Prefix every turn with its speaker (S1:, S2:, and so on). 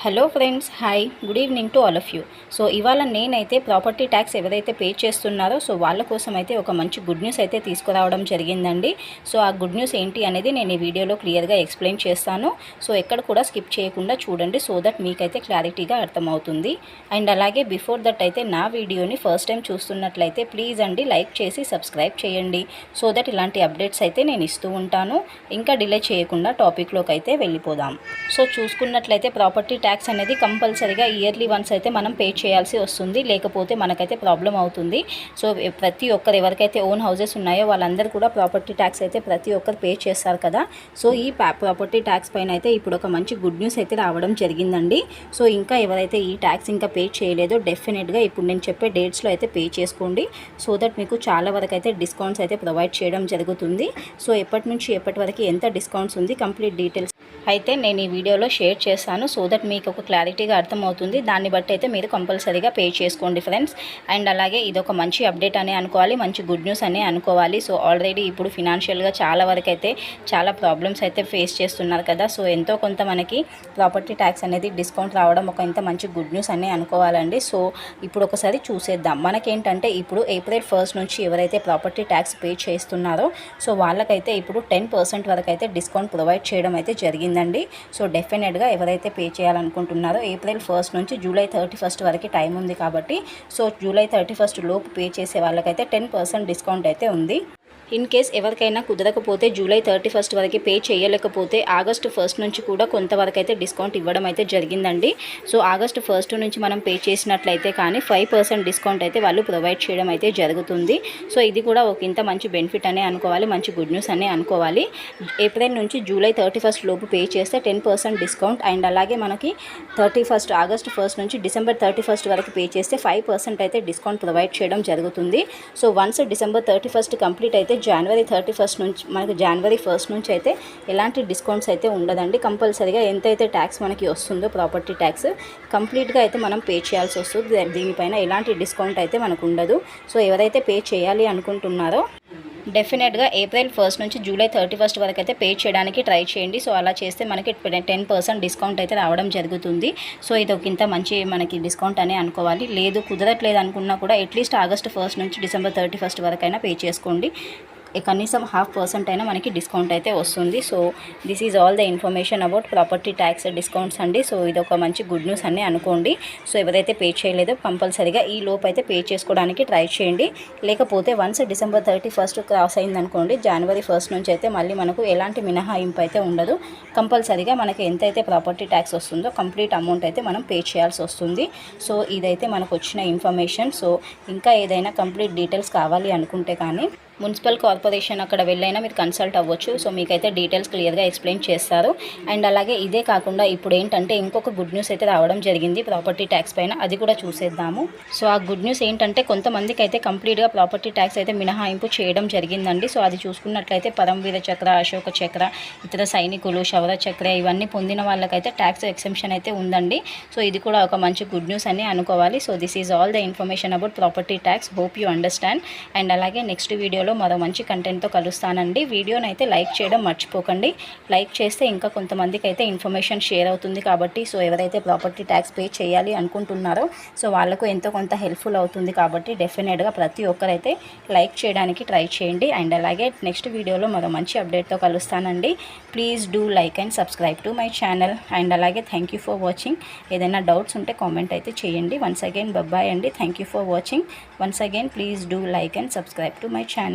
S1: Hello friends hi good evening to all of you. So ఇవాళ నేనైతే property tax ఎవరైతే pay చేస్తున్నారో so వాళ్ళ కోసం అయితే ఒక మంచి గుడ్ న్యూస్ అయితే తీసుకురావడం జరిగిందండి. సో ఆ గుడ్ న్యూస్ ఏంటి అనేది నేను ఈ వీడియోలో క్లియర్గా ఎక్స్ప్లెయిన్ చేస్తాను. సో ఎక్కడ కూడా స్కిప్ చేయకుండా చూడండి సో దట్ మీకైతే క్లారిటీగా అర్థమవుతుంది. అండ్ అలాగే బిఫోర్ దట్ అయితే నా వీడియోని ఫస్ట్ టైం చూస్తున్నట్లయితే ప్లీజ్ అండి లైక్ చేసి సబ్స్క్రైబ్ చేయండి. సో దట్ ఇలాంటి అప్డేట్స్ అయితే నేను ఇస్తూ ఉంటాను. ఇంకా డిలే చేయకుండా టాపిక్లోకి అయితే వెళ్ళిపోదాం. సో చూసుకున్నట్లయితే ప్రాపర్టీ ట్యాక్స్ అనేది కంపల్సరీగా ఇయర్లీ వన్స్ అయితే మనం పే చేయాల్సి వస్తుంది. లేకపోతే మనకైతే ప్రాబ్లం అవుతుంది. సో ప్రతి ఒక్కరు ఎవరికైతే ఓన్ హౌసెస్ ఉన్నాయో వాళ్ళందరూ కూడా ప్రాపర్టీ ట్యాక్స్ అయితే ప్రతి ఒక్కరు పే చేస్తారు కదా. సో ఈ ప్రాపర్టీ ట్యాక్స్ పైన అయితే ఇప్పుడు ఒక మంచి గుడ్ న్యూస్ అయితే రావడం జరిగిందండి. సో ఇంకా ఎవరైతే ఈ ట్యాక్స్ ఇంకా పే చేయలేదో డెఫినెట్గా ఇప్పుడు నేను చెప్పే డేట్స్లో అయితే పే చేసుకోండి. సో దట్ మీకు చాలా వరకు అయితే డిస్కౌంట్స్ అయితే ప్రొవైడ్ చేయడం జరుగుతుంది. సో ఎప్పటి నుంచి ఎప్పటి వరకు ఎంత డిస్కౌంట్స్ ఉంది కంప్లీట్ డీటెయిల్స్ అయితే నేను ఈ వీడియోలో షేర్ చేశాను సో దట్ మీకు ఒక క్లారిటీగా అర్థమవుతుంది. దాన్ని బట్టి అయితే మీరు కంపల్సరీగా పే చేసుకోండి ఫ్రెండ్స్. అండ్ అలాగే ఇది ఒక మంచి అప్డేట్ అని అనుకోవాలి మంచి గుడ్ న్యూస్ అని అనుకోవాలి. సో ఆల్రెడీ ఇప్పుడు ఫినాన్షియల్గా చాలా వరకు అయితే చాలా ప్రాబ్లమ్స్ అయితే ఫేస్ చేస్తున్నారు కదా. సో ఎంతో కొంత మనకి ప్రాపర్టీ ట్యాక్స్ అనేది డిస్కౌంట్ రావడం ఒక ఇంత మంచి గుడ్ న్యూస్ అని అనుకోవాలండి. సో ఇప్పుడు ఒకసారి చూసేద్దాం. మనకేంటంటే ఇప్పుడు ఏప్రిల్ ఫస్ట్ నుంచి ఎవరైతే ప్రాపర్టీ ట్యాక్స్ పే చేస్తున్నారో సో వాళ్ళకైతే ఇప్పుడు టెన్ పర్సెంట్ వరకు అయితే డిస్కౌంట్ ప్రొవైడ్ చేయడం అయితే జరిగింది. ఉందండి. సో డెఫినెట్గా ఎవరైతే పే చేయాలనుకుంటున్నారో ఏప్రిల్ ఫస్ట్ నుంచి జూలై థర్టీ ఫస్ట్ వరకు టైం ఉంది కాబట్టి సో జూలై థర్టీ ఫస్ట్ లోపు పే చేసే వాళ్ళకైతే టెన్ పర్సెంట్ డిస్కౌంట్ అయితే ఉంది. ఇన్ కేస్ ఎవరికైనా కుదరకపోతే జూలై థర్టీ ఫస్ట్ వరకు పే చేయలేకపోతే ఆగస్టు ఫస్ట్ నుంచి కూడా కొంతవరకు అయితే డిస్కౌంట్ ఇవ్వడం అయితే జరిగిందండి. సో ఆగస్టు ఫస్ట్ నుంచి మనం పే చేసినట్లయితే కానీ ఫైవ్ పర్సెంట్ డిస్కౌంట్ అయితే వాళ్ళు ప్రొవైడ్ చేయడం అయితే జరుగుతుంది. సో ఇది కూడా ఒక ఇంత మంచి బెనిఫిట్ అనే అనుకోవాలి మంచి గుడ్ న్యూస్ అనే అనుకోవాలి. ఏప్రిల్ నుంచి జూలై థర్టీ ఫస్ట్ లోపు పే చేస్తే టెన్ పర్సెంట్ డిస్కౌంట్ అండ్ అలాగే మనకి థర్టీ ఫస్ట్ ఆగస్ట్ ఫస్ట్ నుంచి డిసెంబర్ థర్టీ ఫస్ట్ వరకు పే చేస్తే ఫైవ్ పర్సెంట్ అయితే డిస్కౌంట్ ప్రొవైడ్ చేయడం జరుగుతుంది. So once December thirty first complete అయితే జనవరి థర్టీ ఫస్ట్ నుంచి మనకి జనవరి ఫస్ట్ నుంచి అయితే ఎలాంటి డిస్కౌంట్స్ అయితే ఉండదండి. కంపల్సరీగా ఎంతైతే ట్యాక్స్ మనకి వస్తుందో ప్రాపర్టీ ట్యాక్స్ కంప్లీట్గా అయితే మనం పే చేయాల్సి వస్తుంది. దీనిపైన ఎలాంటి డిస్కౌంట్ అయితే మనకు ఉండదు. సో ఎవరైతే పే చేయాలి అనుకుంటున్నారో డెఫినెట్గా ఏప్రిల్ ఫస్ట్ నుంచి జూలై థర్టీ ఫస్ట్ వరకు అయితే పే చేయడానికి ట్రై చేయండి. సో అలా చేస్తే మనకి టెన్ పర్సెంట్ డిస్కౌంట్ అయితే రావడం జరుగుతుంది. సో ఇది ఒకంత మంచి మనకి డిస్కౌంట్ అని అనుకోవాలి. లేదు కుదరట్లేదు అనుకున్నా కూడా అట్లీస్ట్ ఆగస్ట్ ఫస్ట్ నుంచి డిసెంబర్ థర్టీ ఫస్ట్ వరకు అయినా పే చేసుకోండి. కనీసం హాఫ్ పర్సెంట్ అయినా మనకి డిస్కౌంట్ అయితే వస్తుంది. So this is all the information about property tax discounts అండి. సో ఇది ఒక మంచి గుడ్ న్యూస్ అని అనుకోండి. సో ఎవరైతే పే చేయలేదో కంపల్సరీగా ఈ లోపు అయితే పే చేసుకోవడానికి ట్రై చేయండి. లేకపోతే once December thirty first cross అయిందనుకోండి జనవరి ఫస్ట్ నుంచి అయితే మళ్ళీ మనకు ఎలాంటి మినహాయింపు అయితే ఉండదు. కంపల్సరీగా మనకి ఎంతైతే ప్రాపర్టీ ట్యాక్స్ వస్తుందో కంప్లీట్ అమౌంట్ అయితే మనం పే చేయాల్సి వస్తుంది. సో ఇదైతే మనకు వచ్చిన ఇన్ఫర్మేషన్ సో ఇంకా ఏదైనా కంప్లీట్ డీటెయిల్స్ కావాలి అనుకుంటే కానీ మున్సిపల్ కార్పొరేషన్ అక్కడ వెళ్ళైనా మీరు కన్సల్ట్ అవ్వచ్చు. సో మీకైతే డీటెయిల్స్ క్లియర్గా ఎక్స్ప్లెయిన్ చేస్తారు. అండ్ అలాగే ఇదే కాకుండా ఇప్పుడు ఏంటంటే ఇంకొక గుడ్ న్యూస్ అయితే రావడం జరిగింది. ప్రాపర్టీ ట్యాక్స్ పైన అది కూడా చూసేద్దాము. సో ఆ గుడ్ న్యూస్ ఏంటంటే కొంతమందికి అయితే కంప్లీట్గా ప్రాపర్టీ ట్యాక్స్ అయితే మినహాయింపు చేయడం జరిగిందండి. సో అది చూసుకున్నట్లయితే పరమవీర చక్ర అశోక చక్ర ఇతర సైనికులు శవర చక్ర ఇవన్నీ పొందిన వాళ్ళకైతే ట్యాక్స్ ఎక్సెంప్షన్ అయితే ఉందండి. సో ఇది కూడా ఒక మంచి గుడ్ న్యూస్ అని అనుకోవాలి. So this is all the information about property tax. Hope you understand. And అలాగే నెక్స్ట్ వీడియోలో మరో మంచి కంటెంట్తో కలుస్తానండి. వీడియోని అయితే లైక్ చేయడం మర్చిపోకండి. లైక్ చేస్తే ఇంకా కొంతమందికి అయితే ఇన్ఫర్మేషన్ షేర్ అవుతుంది కాబట్టి సో ఎవరైతే ప్రాపర్టీ ట్యాక్స్ పే చేయాలి అనుకుంటున్నారో సో వాళ్ళకు ఎంతో కొంత హెల్ప్ఫుల్ అవుతుంది కాబట్టి డెఫినెట్గా ప్రతి ఒక్కరైతే లైక్ చేయడానికి ట్రై చేయండి. అండ్ అలాగే నెక్స్ట్ వీడియోలో మరో మంచి అప్డేట్తో కలుస్తానండి. Please do like and subscribe to my channel. And అలాగే థ్యాంక్ యూ ఫర్ వాచింగ్. ఏదైనా డౌట్స్ ఉంటే కామెంట్ అయితే చేయండి. వన్స్ అగైన్ బబ్బాయ్ అండి. Thank you for watching. Once again please do like and subscribe to my channel.